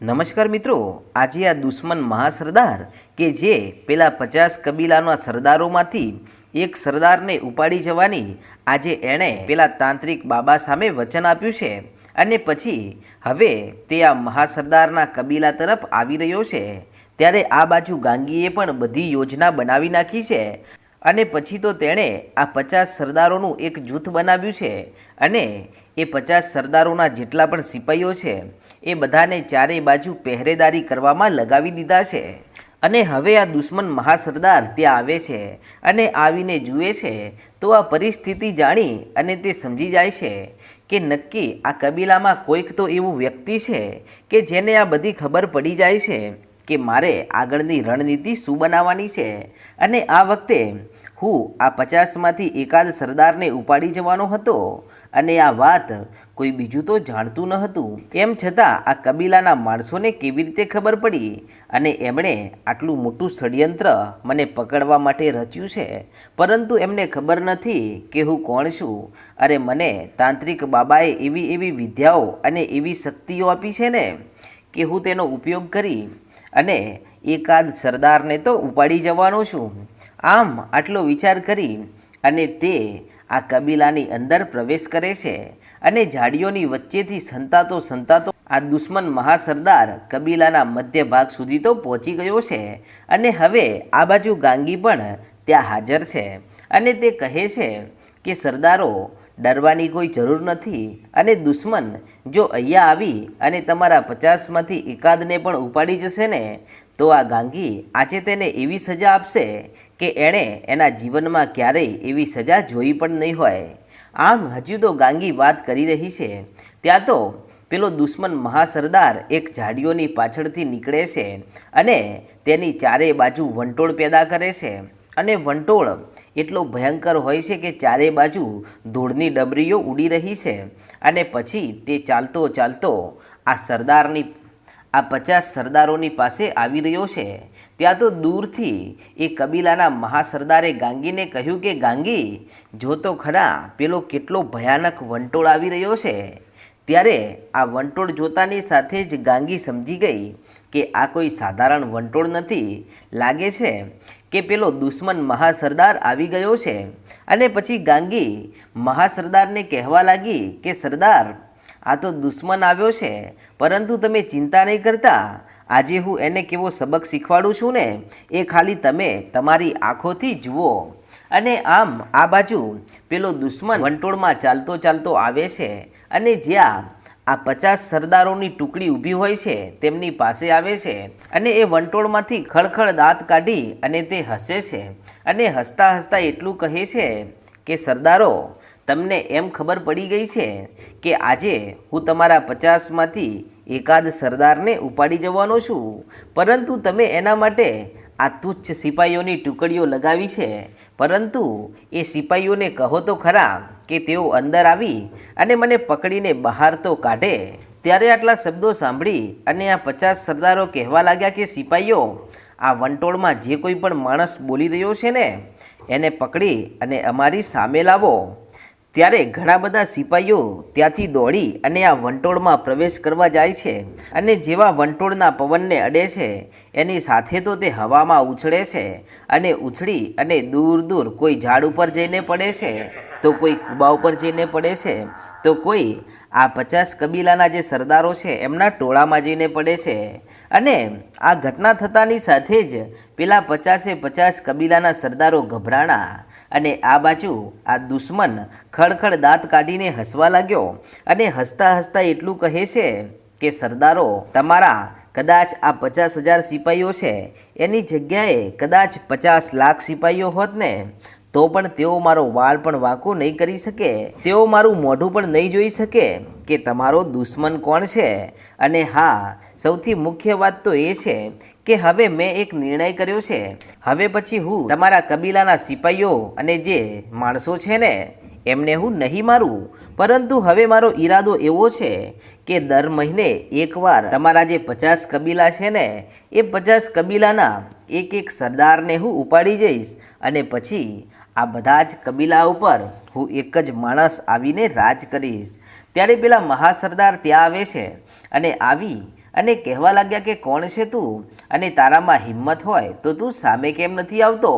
નમસ્કાર મિત્રો, આજે આ દુશ્મન મહાસરદાર કે જે પેલા પચાસ કબીલાના સરદારોમાંથી એક સરદારને ઉપાડી જવાની આજે એણે પેલા તાંત્રિક બાબા સામે વચન આપ્યું છે અને પછી હવે તે આ મહાસરદારના કબીલા તરફ આવી રહ્યો છે. ત્યારે આ બાજુ ગાંગીએ પણ બધી યોજના બનાવી નાખી છે અને પછી તો તેણે આ પચાસ સરદારોનું એક જૂથ બનાવ્યું છે અને એ પચાસ સરદારોના જેટલા પણ સિપાહીઓ છે એ બધાને ચારે બાજુ પહેરેદારી કરવામાં લગાવી દીધા છે. અને હવે આ દુશ્મન મહાસરદાર ત્યાં આવે છે અને આવીને જુએ છે. તો આ પરિસ્થિતિ જાણી અને તે સમજી જાય છે કે નક્કી આ કબીલામાં કોઈક તો એવું વ્યક્તિ છે કે જેને આ બધી ખબર પડી જાય છે કે મારે આગળની રણનીતિ શું બનાવવાની છે. અને આ વખતે હું આ પચાસમાંથી એકાદ સરદારને ઉપાડી જવાનો હતો. અને આ વાત કોઈ બીજું તો જાણતું ન હતું. તેમ છતાં આ કબીલાના માણસોને કેવી રીતે ખબર પડી? અને એમણે આટલું મોટું ષડયંત્ર મને પકડવા માટે રચ્યું છે? પરંતુ એમને ખબર નથી કે હું કોણ છું. અરે મને તાંત્રિક બાબાએ એવી એવી વિદ્યાઓ અને એવી શક્તિઓ આપી છે ને કે હું તેનો ઉપયોગ કરી અને એકાદ સરદારને તો ઉપાડી જવાનો છું. આમ આટલો વિચાર કરી અને તે આ કબીલાની અંદર પ્રવેશ કરે છે અને ઝાડીઓની વચ્ચેથી સંતાતો સંતાતો આ દુશ્મન મહાસરદાર કબીલાના મધ્ય ભાગ સુધી તો પહોંચી ગયો છે અને હવે આ બાજુ ગાંગી પણ ત્યાં હાજર છે અને તે કહે છે કે સરદારો, ડરવાની કોઈ જરૂર નથી અને દુશ્મન જો અહીંયા આવી અને તમારા પચાસમાંથી એકાદને પણ ઉપાડી જશે ને, તો આ ગાંગી આજે તેને એવી સજા આપશે કે એણે એના જીવનમાં ક્યારેય એવી સજા જોઈ પણ નહીં હોય. આમ હજુ તો ગાંગી વાત કરી રહી છે. ત્યાં તો પેલો દુશ્મન મહાસરદાર એક ઝાડીઓની પાછળથી નીકળે છે અને તેની ચારે બાજુ વંટોળ પેદા કરે છે. અને વંટોળ એટલો ભયંકર હોય છે કે ચારે બાજુ ધૂળની ડબરીઓ ઉડી રહી છે અને પછી તે ચાલતો ચાલતો આ સરદારની આ પચાસ સરદારોની પાસે આવી રહ્યો છે. ત્યાં તો દૂરથી એ કબીલાના મહાસરદારે ગાંગીને કહ્યું કે, ગાંગી, જો તો ખરા પેલો કેટલો ભયાનક વંટોળ આવી રહ્યો છે. ત્યારે આ વંટોળ જોતાની સાથે જ ગાંગી સમજી ગઈ કે આ કોઈ સાધારણ વંટોળ નથી. લાગે છે કે પેલો દુશ્મન મહાસરદાર આવી ગયો છે. અને પછી ગાંગી મહાસરદારને કહેવા લાગી કે, સરદાર આ તો દુશ્મન આવ્યો છે. પરંતુ તમે ચિંતા નહીં કરતા. આજે હું એને કેવો સબક શીખવાડું છું ને, એ ખાલી તમે તમારી આંખોથી જુઓ. અને આમ આ બાજુ પેલો દુશ્મન વંટોળમાં ચાલતો ચાલતો આવે છે અને જ્યાં આ પચાસ સરદારોની ટુકડી ઊભી હોય છે, તેમની પાસે આવે છે અને એ વંટોળમાંથી ખળખળ દાંત કાઢી અને તે હસે છે અને હસતા હસતા એટલું કહે છે કે, સરદારો તમને એમ ખબર પડી ગઈ છે કે આજે હું તમારા પચાસમાંથી એકાદ સરદારને ઉપાડી જવાનો છું. પરંતુ તમે એના માટે આ તુચ્છ સિપાહીઓની ટુકડીઓ લગાવી છે. પરંતુ એ સિપાહીઓને કહો તો ખરા કે તેઓ અંદર આવી અને મને પકડીને બહાર તો કાઢે. ત્યારે આટલા શબ્દો સાંભળી અને આ પચાસ સરદારો કહેવા લાગ્યા કે સિપાહીઓ આ વંટોળમાં જે કોઈ પણ માણસ બોલી રહ્યો છે ને, એને પકડી અને અમારી સામે લાવો. ત્યારે ઘણા બધા સિપાહીઓ ત્યાંથી દોડી અને આ વંટોળમાં પ્રવેશ કરવા જાય છે અને જેવા વંટોળના પવનને અડે છે, એની સાથે તો તે હવામાં ઉછળે છે અને ઉછળી અને દૂર દૂર કોઈ ઝાડ ઉપર જઈને પડે છે, તો કોઈ કુબા ઉપર જઈને પડે છે, તો કોઈ આ પચાસ કબીલાના જે સરદારો છે એમના ટોળામાં જઈને પડે છે. અને આ ઘટના થતાની સાથે જ પેલા પચાસે પચાસ કબીલાના સરદારો ગભરાણા અને આ બાજુ આ દુશ્મન ખડખડ દાંત કાઢીને હસવા લાગ્યો અને હસતા હસતા એટલું કહે છે કે, સરદારો, તમારા કદાચ આ પચાસ હજાર સિપાહીઓ છે. એની જગ્યાએ કદાચ પચાસ લાખ સિપાહીઓ હોત ને તો પણ તેઓ મારો વાળ પણ વાંકો નહીં કરી શકે. તેઓ મારું મોઢું પણ નહીં જોઈ શકે કે તમારો દુશ્મન કોણ છે? અને હા, સૌથી મુખ્ય વાત તો એ છે કે હવે મેં એક નિર્ણય કર્યો છે. હવે પછી હું તમારા કબીલાના સિપાહીઓ અને જે માણસો છે ને, એમને હું નહીં મારું. પરંતુ હવે મારો ઈરાદો એવો છે કે દર મહિને એકવાર તમારા જે પચાસ કબીલા છે ને, એ પચાસ કબીલાના એક એક સરદારને હું ઉપાડી જઈશ અને પછી આ બધા જ કબીલા ઉપર હું એક જ માણસ આવીને રાજ કરીશ. ત્યારે પેલા મહાસરદાર ત્યાં આવે છે અને આવી અને કહેવા લાગ્યા કે કોણ છે તું? અને તારામાં હિંમત હોય તો તું સામે કેમ નથી આવતો?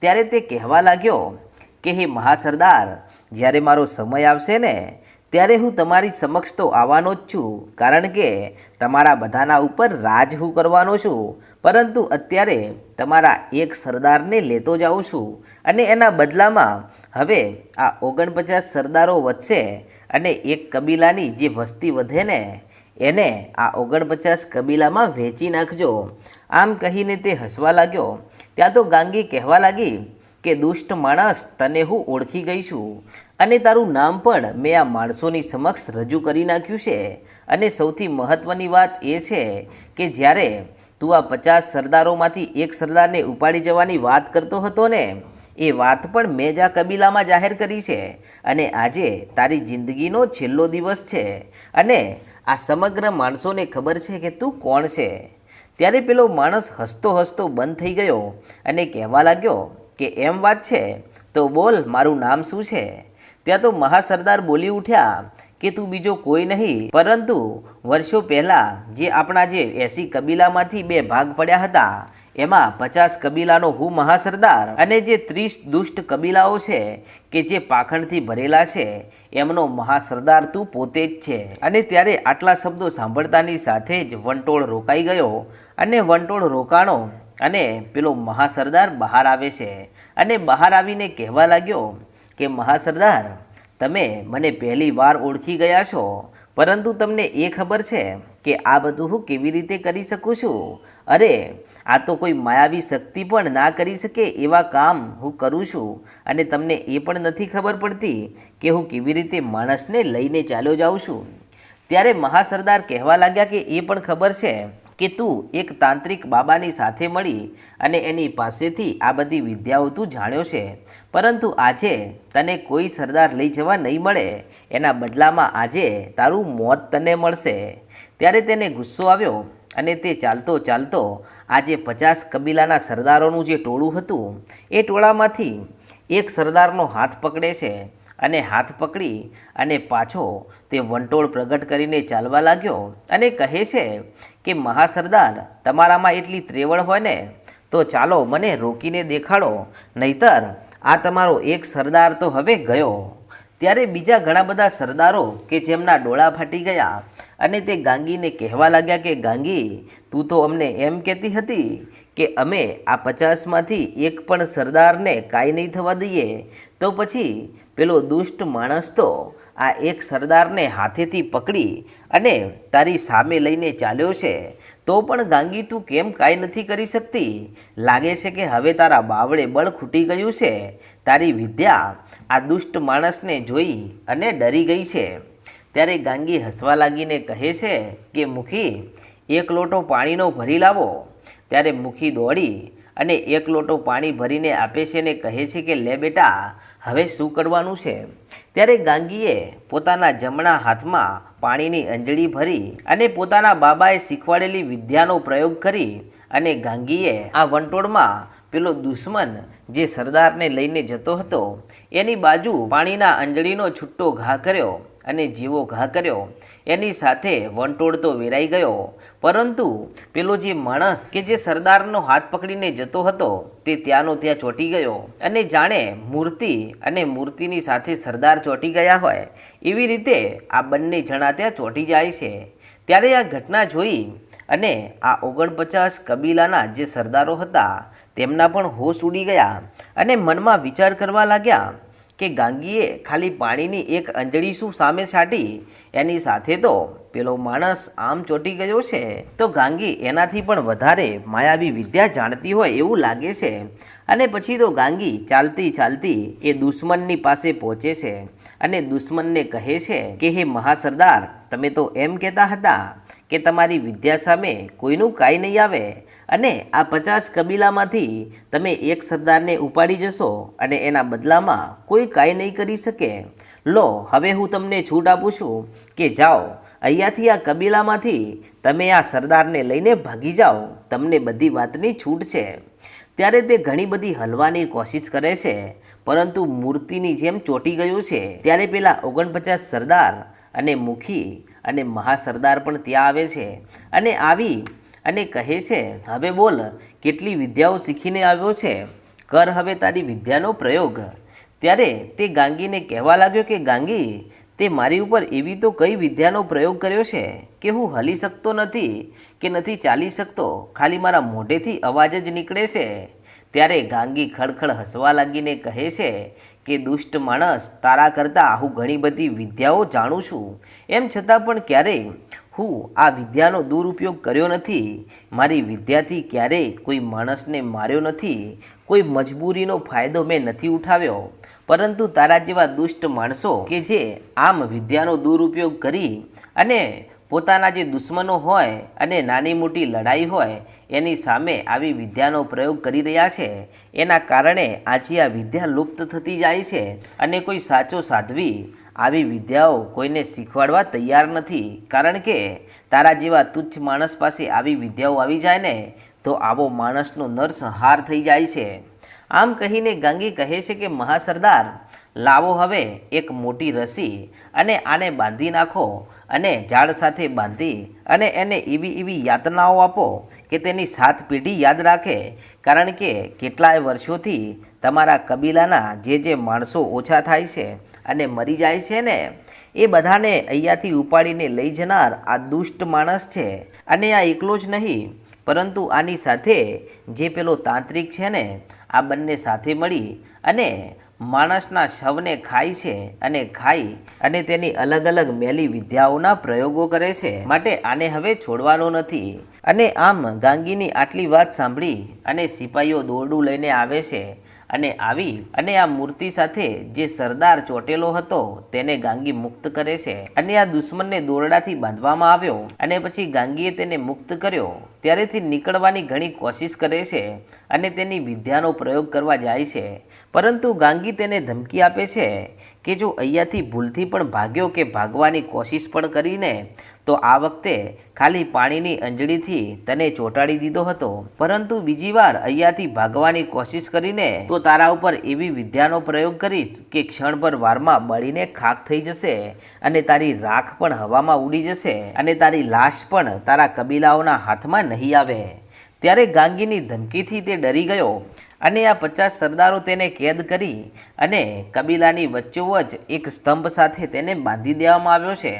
ત્યારે તે કહેવા લાગ્યો કે, હે મહાસરદાર, જ્યારે મારો સમય આવશે ને ત્યારે હું તમારી સમક્ષ તો આવવાનો જ છું, કારણ કે તમારા બધાના ઉપર રાજ હું કરવાનો છું. પરંતુ અત્યારે તમારા એક સરદારને લેતો જાઉં છું અને એના બદલામાં હવે આ ઓગણપચાસ સરદારો વધશે અને એક કબીલાની જે વસ્તી વધે ને, એને આ ઓગણપચાસ કબીલામાં વહેંચી નાખજો. આમ કહીને તે હસવા લાગ્યો. ત્યાં તો ગાંગી કહેવા લાગી કે, દુષ્ટ માણસ, તને હું ઓળખી ગઈ છું. અને તારું નામ પણ મેં આ માણસોની સમક્ષ રજૂ કરી નાખ્યું છે. અને સૌથી મહત્ત્વની વાત એ છે કે જ્યારે તું આ પચાસ સરદારોમાંથી એક સરદારને ઉપાડી જવાની વાત કરતો હતો ને, એ વાત પણ મેં જ આ કબીલામાં જાહેર કરી છે. અને આજે તારી જિંદગીનો છેલ્લો દિવસ છે. અને આ સમગ્ર માણસોને ખબર છે કે તું કોણ છે. ત્યારે પેલો માણસ હસતો હસતો બંધ થઈ ગયો અને કહેવા લાગ્યો કે, એમ વાત છે? તો બોલ, મારું નામ શું છે? ત્યાં તો મહાસરદાર બોલી ઉઠ્યા કે તું બીજો કોઈ નહીં, પરંતુ વર્ષો પહેલાં જે આપણા જે એસી કબીલામાંથી બે ભાગ પડ્યા હતા, એમાં પચાસ કબીલાનો હું મહાસરદાર અને જે ત્રીસ દુષ્ટ કબીલાઓ છે કે જે પાખંડથી ભરેલા છે, એમનો મહાસરદાર તું પોતે જ છે. અને ત્યારે આટલા શબ્દો સાંભળતાની સાથે જ વંટોળ રોકાઈ ગયો અને વંટોળ રોકાણો અને પેલો મહાસરદાર બહાર આવે છે અને બહાર આવીને કહેવા લાગ્યો કે મહાસરદાર, તમે મને પહેલી વાર ઓળખી ગયા છો, પરંતુ તમને એ ખબર છે કે આ બધું હું કેવી રીતે કરી શકું છું? અરે, આ તો કોઈ માયાવી શક્તિ પણ ના કરી શકે એવા કામ હું કરું છું, અને તમને એ પણ નથી ખબર પડતી કે હું કેવી રીતે માણસને લઈને ચાલ્યો જાઉં છું. ત્યારે મહાસરદાર કહેવા લાગ્યા કે એ પણ ખબર છે કે તું એક તાંત્રિક બાબાની સાથે મળી અને એની પાસેથી આ બધી વિદ્યાઓ તું જાણ્યો છે. પરંતુ આજે તને કોઈ સરદાર લઈ જવા નહીં મળે. એના બદલામાં આજે તારું મોત તને મળશે. ત્યારે તેને ગુસ્સો આવ્યો અને તે ચાલતો ચાલતો આજે પચાસ કબીલાના સરદારોનું જે ટોળું હતું, એ ટોળામાંથી એક સરદારનો હાથ પકડે છે. અને હાથ પકડી અને પાછો તે વંટોળ પ્રગટ કરીને ચાલવા લાગ્યો અને કહે છે કે, મહાસરદાર, તમારામાં એટલી ત્રેવળ હોય ને, તો ચાલો મને રોકીને દેખાડો. નહીતર આ તમારો એક સરદાર તો હવે ગયો. ત્યારે બીજા ઘણા બધા સરદારો કે જેમના ડોળા ફાટી ગયા અને તે ગાંગીને કહેવા લાગ્યા કે, ગાંગી, તું તો અમને એમ કહેતી હતી કે અમે આ પચાસમાંથી એક પણ સરદારને કાંઈ નહીં થવા દઈએ. તો પછી પેલો દુષ્ટ માણસ તો આ એક સરદારને હાથેથી પકડી અને તારી સામે લઈને ચાલ્યો છે, તો પણ ગાંગી તું કેમ કાંઈ નથી કરી શકતી? લાગે છે કે હવે તારા બાવળે બળ ખૂટી ગયું છે. તારી વિદ્યા આ દુષ્ટ માણસને જોઈ અને ડરી ગઈ છે. ત્યારે ગાંગી હસવા લાગીને કહે છે કે મુખી, એક લોટો પાણીનો ભરી લાવો. ત્યારે મુખી દોડી અને એક લોટો પાણી ભરીને આપે છે અને કહે છે કે, લે બેટા, હવે શું કરવાનું છે? ત્યારે ગાંગીએ પોતાના જમણા હાથમાં પાણીની અંજળી ભરી અને પોતાના બાબાએ શીખવાડેલી વિદ્યાનો પ્રયોગ કરી અને ગાંગીએ આ વંટોળમાં પેલો દુશ્મન જે સરદારને લઈને જતો હતો, એની બાજુ પાણીના અંજળીનો છુટ્ટો ઘા કર્યો અને જેવો ઘા કર્યો. એની સાથે વંટોળ તો વેરાઈ ગયો. પરંતુ પેલો જે માણસ કે જે સરદારનો હાથ પકડીને જતો હતો, તે ત્યાંનો ત્યાં ચોંટી ગયો. અને જાણે મૂર્તિ અને મૂર્તિની સાથે સરદાર ચોંટી ગયા હોય, એવી રીતે આ બંને જણા ત્યાં ચોંટી જાય છે. ત્યારે આ ઘટના જોઈ અને આ ઓગણપચાસ કબીલાના જે સરદારો હતા, તેમના પણ હોશ ઉડી ગયા અને મનમાં વિચાર કરવા લાગ્યા કે ગાંગીએ ખાલી પાણીની એક અંજળી શું સામે છાંટી? એની સાથે તો પેલો માણસ આમ ચોંટી ગયો છે. તો ગાંગી એનાથી પણ વધારે માયાવી વિદ્યા જાણતી હોય એવું લાગે છે. અને પછી તો ગાંગી ચાલતી ચાલતી એ દુશ્મનની પાસે પહોંચે છે. અને દુશ્મનને કહે છે કે, હે મહાસરદાર, તમે તો એમ કહેતા હતા કે તમારી વિદ્યા સામે કોઈનું કાંઈ નહીં આવે અને આ પચાસ કબીલામાંથી તમે એક સરદારને ઉપાડી જશો અને એના બદલામાં કોઈ કાંઈ નહીં કરી શકે. લો, હવે હું તમને છૂટ આપું છું કે જાઓ, અહીંયાથી આ કબીલામાંથી તમે આ સરદારને લઈને ભાગી જાઓ. તમને બધી વાતની છૂટ છે. ત્યારે તે ઘણી બધી હલવાની કોશિશ કરે છે, પરંતુ મૂર્તિની જેમ ચોંટી ગયું છે. ત્યારે પેલા ઓગણપચાસ સરદાર અને મુખી અને મહાસરદાર પણ ત્યાં આવે છે અને આવી અને કહે છે, હવે બોલ, કેટલી વિદ્યાઓ શીખીને આવ્યો છે? કર હવે તારી વિદ્યાનો પ્રયોગ. ત્યારે તે ગાંગીને કહેવા લાગ્યો કે, ગાંગી, તે મારી ઉપર એવી તો કઈ વિદ્યાનો પ્રયોગ કર્યો છે કે હું હલી શકતો નથી, કે નથી ચાલી શકતો? ખાલી મારા મોઢેથી અવાજ જ નીકળે છે. ત્યારે ગાંગી ખડખડ હસવા લાગીને કહે છે કે દુષ્ટ માણસ તારા કરતાં હું ઘણી બધી વિદ્યાઓ જાણું છું. એમ છતાં પણ ક્યારેય હું આ વિદ્યાનો દુરુપયોગ કર્યો નથી. મારી વિદ્યાથી ક્યારેય કોઈ માણસને માર્યો નથી. કોઈ મજબૂરીનો ફાયદો મેં નથી ઉઠાવ્યો. પરંતુ તારા જેવા દુષ્ટ માણસો કે જે આમ વિદ્યાનો દુરુપયોગ કરી અને પોતાના જે દુશ્મનો હોય અને નાની મોટી લડાઈ હોય, એની સામે આવી વિદ્યાનો પ્રયોગ કરી રહ્યા છે. એના કારણે આજે આ વિદ્યા લુપ્ત થતી જાય છે અને કોઈ સાચો સાધ્વી આવી વિદ્યાઓ કોઈને શીખવાડવા તૈયાર નથી. કારણ કે તારા જેવા તુચ્છ માણસ પાસે આવી વિદ્યાઓ આવી જાય ને, તો આવો માણસનો નરસંહાર થઈ જાય છે. આમ કહીને ગાંગી કહે છે કે, મહાસરદાર, લાવો હવે એક મોટી રસી અને આને બાંધી નાખો. અને ઝાડ સાથે બાંધી અને એને એવી એવી યાતનાઓ આપો કે તેની સાત પેઢી યાદ રાખે. કારણ કે કેટલાય વર્ષોથી તમારા કબીલાના જે જે માણસો ઓછા થાય છે અને મરી જાય છે ને, એ બધાને અહીંયાથી ઉપાડીને લઈ જનાર આ દુષ્ટ માણસ છે. અને આ એકલો જ નહીં, પરંતુ આની સાથે જે પેલો તાંત્રિક છે ને, આ બંને સાથે મળી અને માણસના શવને ખાય છે અને ખાઈ અને તેની અલગ અલગ મેલી વિદ્યાઓના પ્રયોગો કરે છે. માટે આને હવે છોડવાનો નથી. અને આમ ગાંગીની આટલી વાત સાંભળી અને સિપાહીઓ દોરડું લઈને આવે છે અને આવી અને આ મૂર્તિ સાથે જે સરદાર ચોટેલો હતો તેને ગાંગી મુક્ત કરે છે. અને આ દુશ્મનને દોરડાથી બાંધવામાં આવ્યો અને પછી ગાંગીએ તેને મુક્ત કર્યો. ત્યારેથી નીકળવાની ઘણી કોશિશ કરે છે અને તેની વિદ્યાનો પ્રયોગ કરવા જાય છે. પરંતુ ગાંગી તેને ધમકી આપે છે કે જો અહીંયાથી ભૂલથી પણ ભાગ્યો કે ભાગવાની કોશિશ પણ કરીને, તો આ વખતે ખાલી પાણીની અંજળીથી તને ચોંટાડી દીધો હતો. પરંતુ બીજી વાર અહીંયાથી ભાગવાની કોશિશ કરીને, તો તારા ઉપર એવી વિદ્યાનો પ્રયોગ કરીશ કે ક્ષણભર વારમાં બળીને ખાક થઈ જશે અને તારી રાખ પણ હવામાં ઉડી જશે અને તારી લાશ પણ તારા કબીલાઓના હાથમાં નહીં આવે. ત્યારે ગાંગીની ધમકીથી તે ડરી ગયો અને આ પચાસ સરદારો તેને કેદ કરી અને કબીલાની વચ્ચોવચ એક સ્તંભ સાથે તેને બાંધી દેવામાં આવ્યો છે.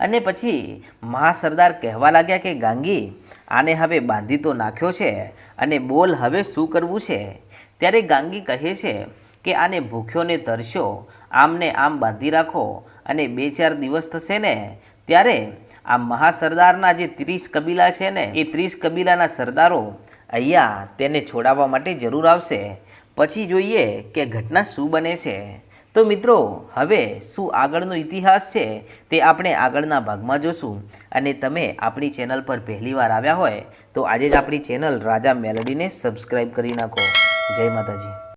અને પછી મહાસરદાર કહેવા લાગ્યા કે, ગાંગી, આને હવે બાંધી તો નાખ્યો છે અને બોલ હવે શું કરવું છે? ત્યારે ગાંગી કહે છે કે, આને ભૂખ્યો ને આમને આમ બાંધી રાખો અને બે ચાર દિવસ થશે ને ત્યારે આ મહાસરદારના જે ત્રીસ કબીલા છે ને, એ ત્રીસ કબીલાના સરદારો અહીંયા તેને છોડાવવા માટે જરૂર આવશે. પછી જોઈએ કે ઘટના શું બને છે. તો મિત્રો, હવે શું આગળનો ઇતિહાસ છે તે આપણે આગળના ભાગમાં જોશું. અને તમે આપણી ચેનલ પર પહેલીવાર આવ્યા હોય તો આજે જ આપણી ચેનલ રાજા મેલડીને સબસ્ક્રાઈબ કરી નાખો. જય માતાજી.